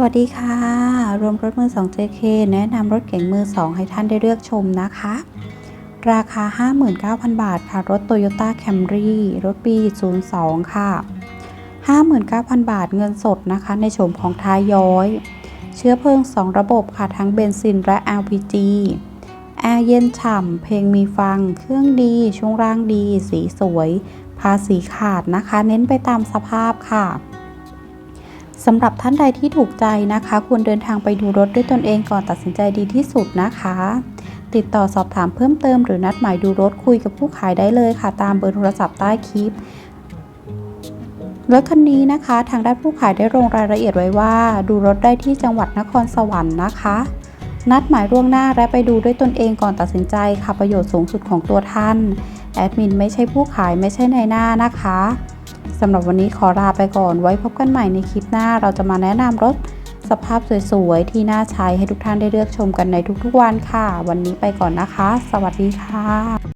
สวัสดีค่ะ รวมรถมือ 2 JK แนะนำรถเก๋งมือ 2 ให้ท่านได้เลือกชมนะคะ ราคา 59,000 บาทค่ะ รถ Toyota Camry รถปี 02 ค่ะ 59,000 บาทเงินสดนะคะ ในโฉมของท้ายย้อย เชื้อเพลิง 2 ระบบค่ะ ทั้งเบนซินและ LPG แอร์เย็นฉ่ำ เพลงมีฟัง เครื่องดี ช่วงร่างดี สีสวย ภาษีขาดนะคะ เน้นไปตามสภาพค่ะ สำหรับท่านใดที่ถูกใจนะคะ ควรเดินทางไปดูรถด้วยตนเองก่อนตัดสินใจดีที่สุดนะคะ ติดต่อสอบถามเพิ่มเติมหรือนัดหมายดูรถคุยกับผู้ขายได้เลยค่ะ ตามเบอร์โทรศัพท์ใต้คลิปรถคันนี้นะคะ ทางด้านผู้ขายได้ลงรายละเอียดไว้ว่า ดูรถได้ที่จังหวัดนครสวรรค์นะคะ นัดหมายล่วงหน้าและไปดูด้วยตนเองก่อนตัดสินใจค่ะประโยชน์สูงสุดของตัวท่าน แอดมินไม่ใช่ผู้ขายไม่ใช่ในายหน้านะคะ สำหรับวันนี้ขอลาไปก่อนไว้พบกันใหม่ในคลิปหน้าเราจะมาแนะนำรถสภาพสวยๆ ที่น่าใช้ให้ทุกท่านได้เลือกชมกันในทุกๆวันค่ะ วันนี้ไปก่อนนะคะ สวัสดีค่ะ